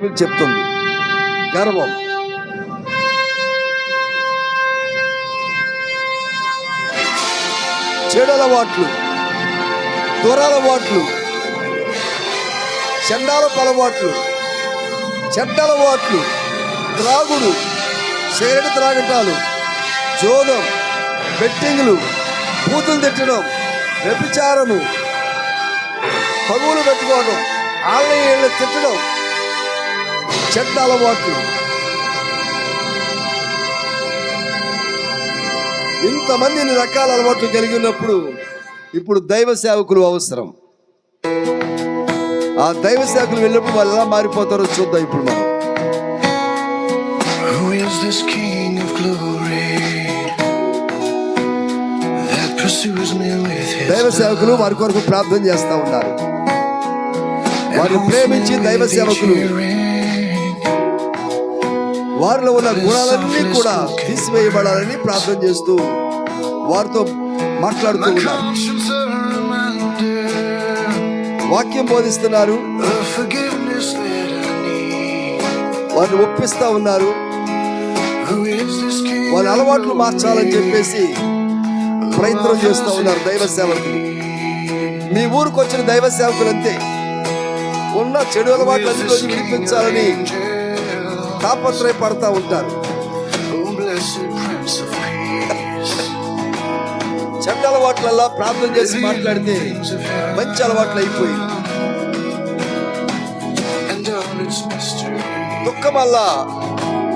Bible చెప్తుంది. గర్వం చెడలవాట్లు దొరలవాట్లు చెండాల పొలవాట్లు చెడ్డలవాట్లు త్రాగుడు సిగరెట్ త్రాగటాలు జోదం బెట్టింగ్లు బూతులు తిట్టడం వ్యభిచారము పగులు పెట్టుకోవడం ఆలయ తిట్టడం చెడ్డ అలవాట్లు ఇంతమంది ఇన్ని రకాల అలవాట్లు కలిగి ఉన్నప్పుడు ఇప్పుడు దైవ సేవకులు అవసరం. ఆ దైవ సేవకులు వెళ్ళినప్పుడు వాళ్ళు ఎలా మారిపోతారో చూద్దాం ఇప్పుడు మనం. దైవ సేవకులు వారి కొరకు ప్రార్థన చేస్తూ ఉన్నారు. వారిని ప్రేమించి దైవ సేవకులు? వారిలో ఉన్న గుణాలన్నీ కూడా తీసివేయబడాలని ప్రార్థన చేస్తూ వారితో మాట్లాడుతూ ఉన్నారు వాక్యం బోధిస్తున్నారు. వారిని ఒప్పిస్తా ఉన్నారు. Of అలవాట్లు మార్చాలని? చెప్పేసి ప్రయత్నం చేస్తూ ఉన్నారు దైవ సేవకులు. మీ ఊరికి వచ్చిన దైవ సేవకులు అంతే ఉన్న చెడు అలవాట్లు Who is తాపత్రయపడతా ఉంటారు. Oh. చెడ్డ అలవాట్లల్లా ప్రార్థన చేసి మాట్లాడితే మంచి అలవాట్లు అయిపోయి. దుఃఖం వల్ల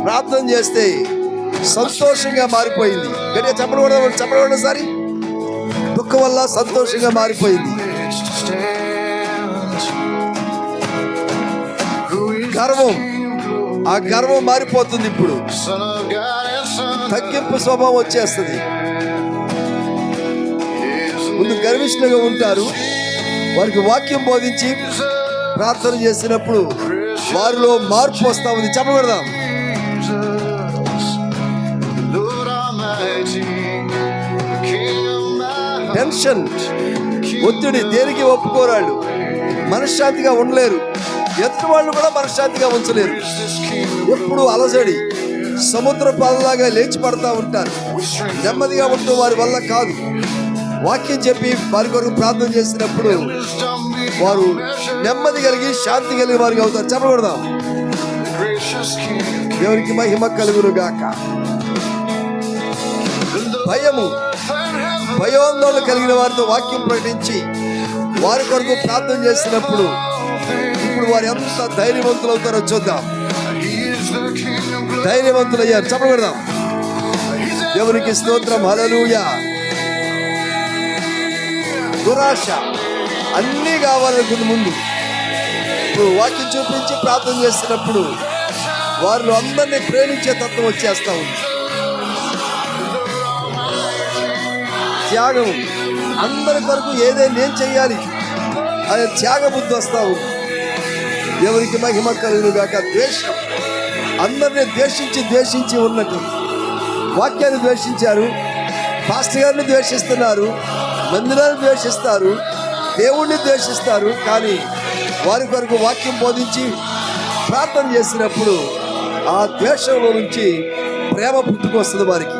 ప్రార్థన చేస్తే సంతోషంగా మారిపోయింది. గట్టిగా చెప్పడం చెప్పడం సారి. దుఃఖం వల్ల సంతోషంగా మారిపోయింది. గర్వం? ఆ గర్వం మారిపోతుంది ఇప్పుడు. తగ్గింపు స్వభావం వచ్చేస్తుంది. ముందు గర్విష్ఠులుగా ఉంటారు. వారికి వాక్యం బోధించి ప్రార్థన చేసినప్పుడు వారిలో మార్పు వస్తా ఉంది. చెప్పబడదాం. టెన్షన్ ఒత్తిడి దేనికి ఒప్పుకోరాళ్ళు? మనశ్శాంతిగా ఉండలేరు. ఎత్తు వాళ్ళు కూడా మనశ్శాంతిగా ఉంచలేరు. ఎప్పుడు అలసడి సముద్ర పాలలాగా లేచి పడతా ఉంటారు. నెమ్మదిగా ఉంటూ వారి వల్ల కాదు. వాక్యం చెప్పి వారి కొరకు ప్రార్థన చేసినప్పుడు వారు నెమ్మది కలిగి శాంతి కలిగి వారికి అవుతారు. చెప్పకూడదాం దేవునికి మహిమ కలుగును గాక భయము భయోందోళన కలిగిన వారితో వాక్యం ప్రకటించి వారి కొరకు ప్రార్థన చేసినప్పుడు ఇప్పుడు వారు ఎంత ధైర్యవంతులు అవుతారో చూద్దాం. He చెప్పబడదాం ఎవరికి ధైర్యవంతులు అయ్యారు దేవునికి స్తోత్రం హలలుయా దురాశ అన్నీ కావాలనుకున్న ముందు. ఇప్పుడు వాక్యం చూపించి ప్రార్థన చేస్తున్నప్పుడు వారిలో అందరినీ ప్రేమించే తత్వం వచ్చేస్తా ఉంది. త్యాగం అందరి కొరకు ఏదైనా నేను చేయాలి అనే త్యాగ బుద్ధి వస్తా ఉంది. దేవునికి మహిమ కలుగుగాక ద్వేషం. అందరినీ ద్వేషించి ద్వేషించి ఉన్నట్టు. వాక్యాన్ని ద్వేషించారు. పాస్టర్ గారిని ద్వేషిస్తున్నారు. మందిరాన్ని ద్వేషిస్తారు. దేవుణ్ణి ద్వేషిస్తారు. కానీ వారి కొరకు వాక్యం బోధించి ప్రార్థన చేసినప్పుడు ఆ ద్వేషంలో నుంచి ప్రేమ పుట్టుకొస్తుంది వారికి.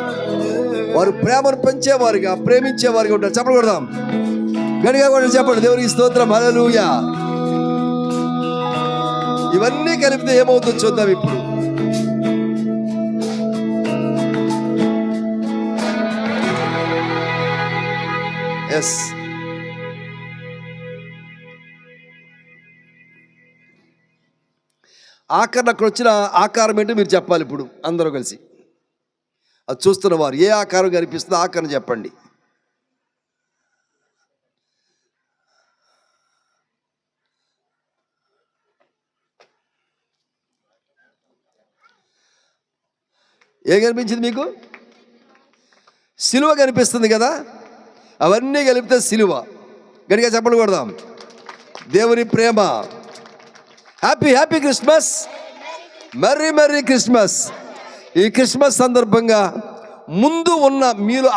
వారు ప్రేమను పెంచేవారుగా ప్రేమించేవారుగా ఉంటారు. చెప్పకూడదాం గడిగా కూడా చెప్పండి. దేవునికి స్తోత్రం. హల్లెలూయా. ఇవన్నీ కలిపితే ఏమవుతుందో చూద్దాం ఇప్పుడు. ఎస్ ఆఖరి అక్కడ వచ్చిన ఆకారం ఏంటో మీరు చెప్పాలి ఇప్పుడు అందరూ కలిసి. అది చూస్తున్న వారు ఏ ఆకారం కనిపిస్తుందో ఆకారం చెప్పండి. ఏం కనిపించింది మీకు? సిలువ కనిపిస్తుంది కదా? అవన్నీ కలిపితే సిలువ. గట్టిగా చెప్పలు కొడదాం. దేవుని ప్రేమ. Happy happy Christmas merry merry Christmas ఈ క్రిస్మస్ సందర్భంగా ముందు ఉన్న మీరు